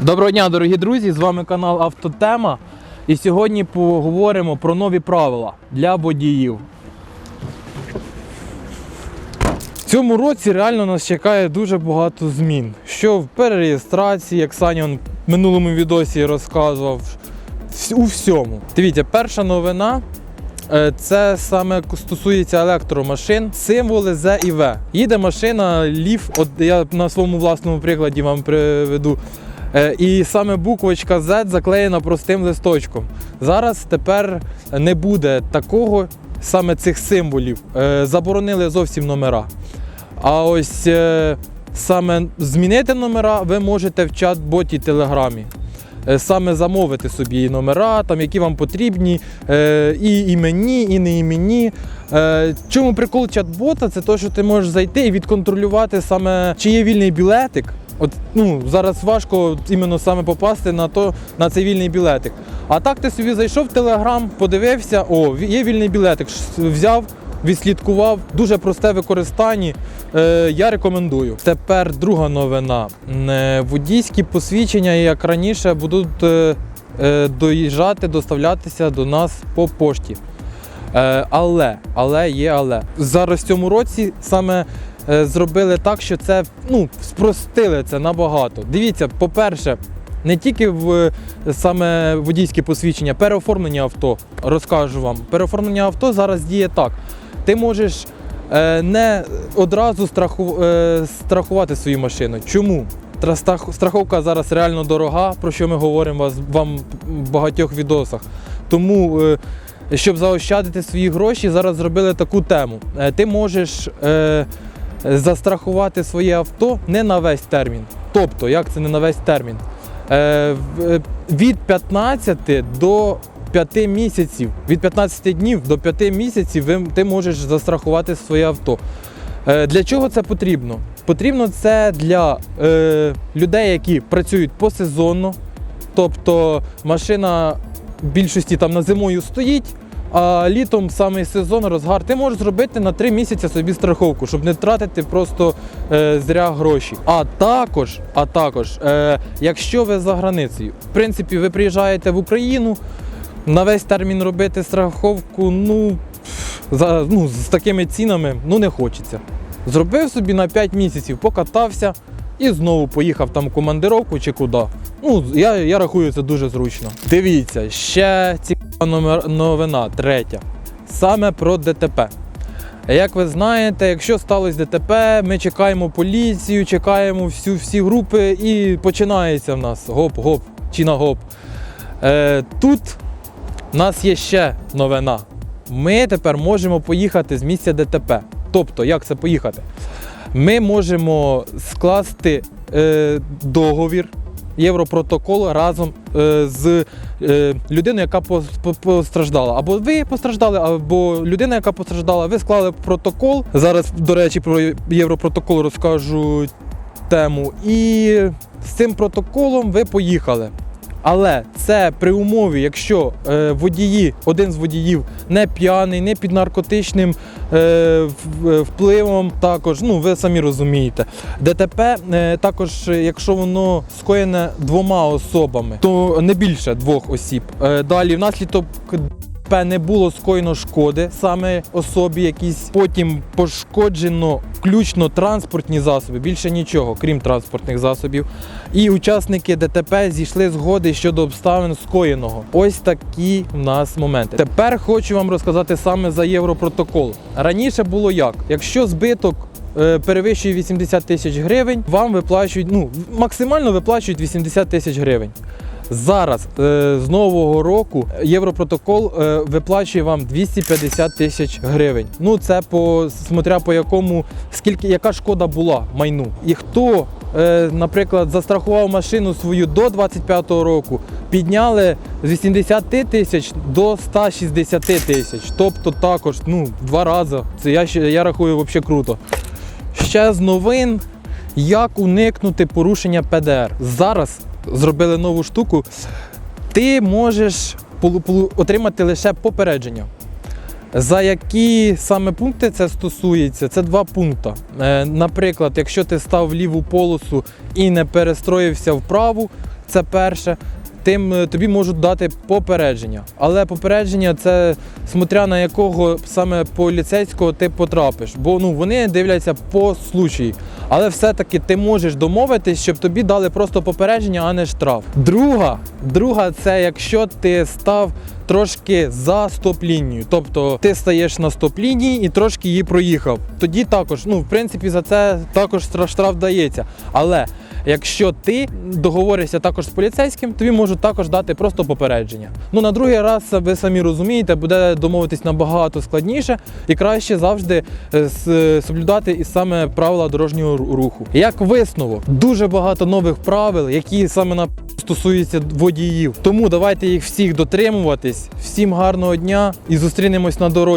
Доброго дня, дорогі друзі! З вами канал Автотема. І сьогодні поговоримо про нові правила для водіїв. В цьому році реально нас чекає дуже багато змін. Що в перереєстрації, як саніон в минулому відосі розказував, у всьому. Дивіться, перша новина. е, Це саме стосується електромашин, символи З і В. Їде машина, ліф, от я на своєму власному прикладі вам приведу. Е, І саме буквочка Z заклеєна простим листочком. Зараз тепер не буде такого саме цих символів. Е, Заборонили зовсім номера. А ось е, саме змінити номера ви можете в чат-боті Телеграмі. Саме замовити собі номера, там, які вам потрібні, і імені, і не імені. Чому прикол чат-бота? Це те, що ти можеш зайти і відконтролювати саме, чи є вільний білетик. От ну зараз важко іменно саме попасти на то на цей вільний білетик. А так ти собі зайшов в Телеграм, подивився, о, є вільний білетик, взяв, відслідкував. Дуже просте використання. Е, я рекомендую. Тепер друга новина. Е, водійські посвідчення, як раніше, будуть е, е, доїжджати, доставлятися до нас по пошті. Е, але, але є але. Зараз в цьому році саме зробили так, що це ну, спростили це набагато. Дивіться, по-перше, не тільки в е, саме водійське посвідчення, переоформлення авто, розкажу вам. Переоформлення авто зараз діє так. Ти можеш е, не одразу страху, е, страхувати свою машину. Чому? Страховка зараз реально дорога, про що ми говоримо вам в багатьох відосах. Тому, е, щоб заощадити свої гроші, зараз зробили таку тему. Е, Ти можеш е, застрахувати своє авто не на весь термін. Тобто, як це не на весь термін? Е, е, від 15 до 5 місяців, від 15 днів до 5 місяців ви, ти можеш застрахувати своє авто. Е, Для чого це потрібно? Потрібно це для е, людей, які працюють посезонно, тобто машина в більшості там на зимою стоїть, а літом самий сезон, розгар, ти можеш зробити на 3 місяці собі страховку, щоб не втратити просто е, зря гроші. А також, а також, е, якщо ви за границею, в принципі, ви приїжджаєте в Україну, на весь термін робити страховку, ну, за, ну, з такими цінами ну, не хочеться. Зробив собі на 5 місяців, покатався і знову поїхав там в командировку чи куди. Ну, я, я рахую це дуже зручно. Дивіться, ще цікава номер, новина, третя. Саме про ДТП. Як ви знаєте, якщо сталося ДТП, ми чекаємо поліцію, чекаємо всю, всі групи і починається в нас гоп-гоп чи на гоп. Е, тут у нас є ще новина. Ми тепер можемо поїхати з місця ДТП. Тобто, як це поїхати? Ми можемо скласти е, договір, Європротокол разом е, з е, людиною, яка постраждала. Або ви постраждали, або людина, яка постраждала, ви склали протокол. Зараз, до речі, про Європротокол розкажу тему. І з цим протоколом ви поїхали. Але це при умові, якщо е, водії, один з водіїв не п'яний, не під наркотичним впливом, також, ну ви самі розумієте. ДТП е, також, е, якщо воно скоєне двома особами, то не більше двох осіб. Е, далі внаслідок не було скоєно шкоди саме особі якійсь. Потім пошкоджено включно транспортні засоби, більше нічого, крім транспортних засобів. І учасники ДТП зійшли згоди щодо обставин скоєного. Ось такі в нас моменти. Тепер хочу вам розказати саме за Європротокол. Раніше було як? Якщо збиток е, перевищує 80 тисяч гривень, вам виплачують, ну максимально виплачують 80 тисяч гривень. Зараз е, з нового року Європротокол е, виплачує вам 250 тисяч гривень. Ну це по смотря по якому скільки яка шкода була майну. І хто, е, наприклад, застрахував машину свою до 25-го року, підняли з 80 тисяч до 160 тисяч. Тобто також ну два рази. Це я я рахую взагалі круто. Ще з новин, як уникнути порушення ПДР. Зараз зробили нову штуку. Ти можеш отримати лише попередження. За які саме пункти це стосується? Це два пункти. Е, наприклад, якщо ти став в ліву полосу і не перестроївся вправу, це перше. Тим е, тобі можуть дати попередження. Але попередження це смотря на якого саме поліцейського ти потрапиш. Бо ну вони дивляться по случаї. Але все-таки ти можеш домовитись, щоб тобі дали просто попередження, а не штраф. Друга, друга це якщо ти став трошки за стоп-лінію. Тобто ти стаєш на стоп-лінії і трошки її проїхав. Тоді також, ну в принципі, за це також штраф дається. Але якщо ти договоришся також з поліцейським, тобі можуть також дати просто попередження. Ну на другий раз ви самі розумієте, буде домовитись набагато складніше і краще завжди е, соблюдати і саме правила дорожнього руху. Як висновок, дуже багато нових правил, які саме на стосуються водіїв. Тому давайте їх всіх дотримуватись. Всім гарного дня і зустрінемось на дорозі.